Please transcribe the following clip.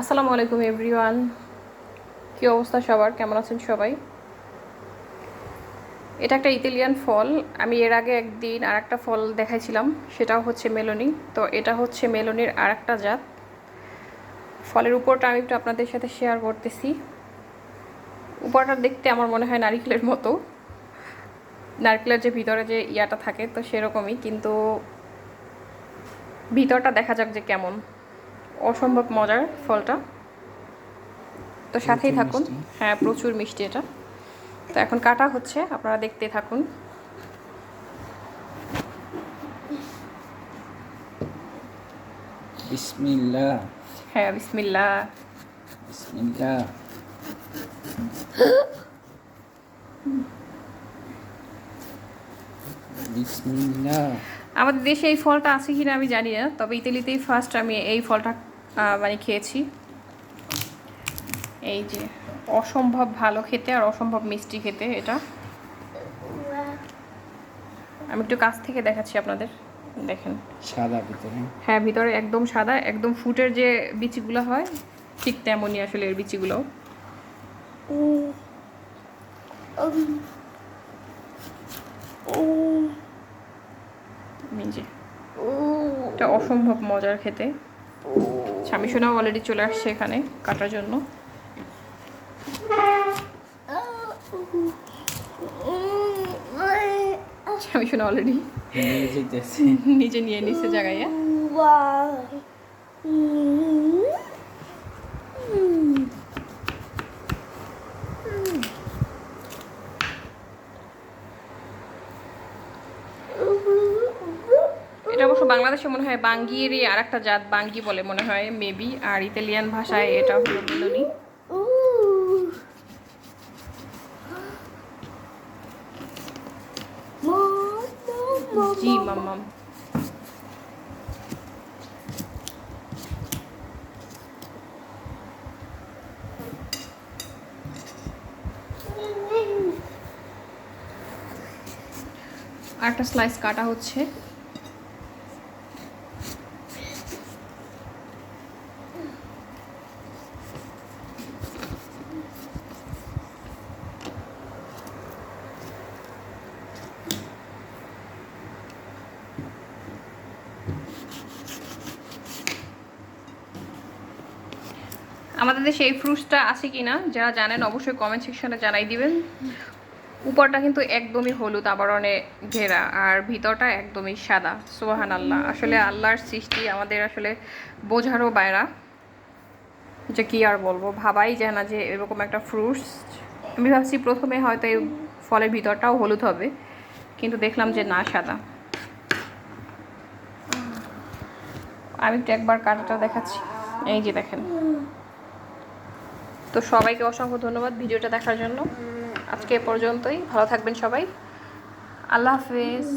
আসসালামু আলাইকুম এভরিওয়ান কী অবস্থা সবার? কেমন আছেন সবাই? এটা একটা ইতালিয়ান ফল। আমি এর আগে একদিন আর একটা ফল দেখাইছিলাম, সেটাও হচ্ছে মেলোনি। তো এটা হচ্ছে মেলোনির আর একটা জাত। ফলের উপরটা আমি একটু আপনাদের সাথে শেয়ার করতেছি। উপরটা দেখতে আমার মনে হয় নারিকেলের মতো। নারকেলের যে ভিতরে যে ইয়াটা থাকে, তো সেরকমই। কিন্তু ভিতরটা দেখা যাক যে কেমন। অসম্ভব মজার ফলটা। তো সাথেই থাকুন। হ্যাঁ প্রচুর মিষ্টি এটা। তো এখন কাটা হচ্ছে আপনারা দেখতে থাকুন। বিসমিল্লাহ। হ্যাঁ বিসমিল্লা আমাদের দেশে এই ফলটা আছে কিনা আমি জানি না তবে ইতালিতেই ফার্স্ট আমি এই ফলটা মানে খেয়েছি। এই যে অসম্ভব ভালো খেতে আর অসম্ভব মিষ্টি খেতে এটা। আমি একটু কাছ থেকে দেখাচ্ছি আপনাদের দেখেন। সাদা ভিতরে। হ্যাঁ ভিতরে একদম সাদা একদম ফুটের যে বিচিগুলো হয় ঠিক তেমনই আসলে এর বিচিগুলো এটা অসম্ভব মজার খেতে। স্বামী সোনাও অলরেডি চলে আসছে এখানে কাটার জন্য। স্বামী সোনা অলরেডি নিজে নিয়ে নিচ্ছে জায়গায়। এটা অবশ্য বাংলাদেশে মনে হয় বাঙ্গিয়েরই আর একটা জাত, বাঙ্গি বলে মনে হয় মেবি আর ইতালিয়ান ভাষায় এটা হলো মেলোনি। জি মাম্মাম আরেকটা স্লাইস কাটা হচ্ছে। আমাদের দেশে এই ফ্রুটসটা আছে কি না যারা জানেন অবশ্যই কমেন্ট সেকশনে জানাই দিবেন। উপরটা কিন্তু একদমই হলুদ, আবরণে ঘেরা, আর ভিতরটা একদমই সাদা। সোহান আল্লাহ আসলে আল্লাহর সৃষ্টি আমাদের আসলে বোঝারও বাইরা। যে কি আর বলব, ভাবাই যায় না যে এরকম একটা ফ্রুটস আমি ভাবছি প্রথমে হয়তো এই ফলের ভিতরটাও হলুদ হবে, কিন্তু দেখলাম যে না, সাদা। আমি একটু একবার কাটাটা দেখাচ্ছি। এই যে দেখেন। তো সবাইকে অসংখ্য ধন্যবাদ ভিডিওটা দেখার জন্য। আজকে এ পর্যন্তই। ভালো থাকবেন সবাই। আল্লাহ হাফেজ।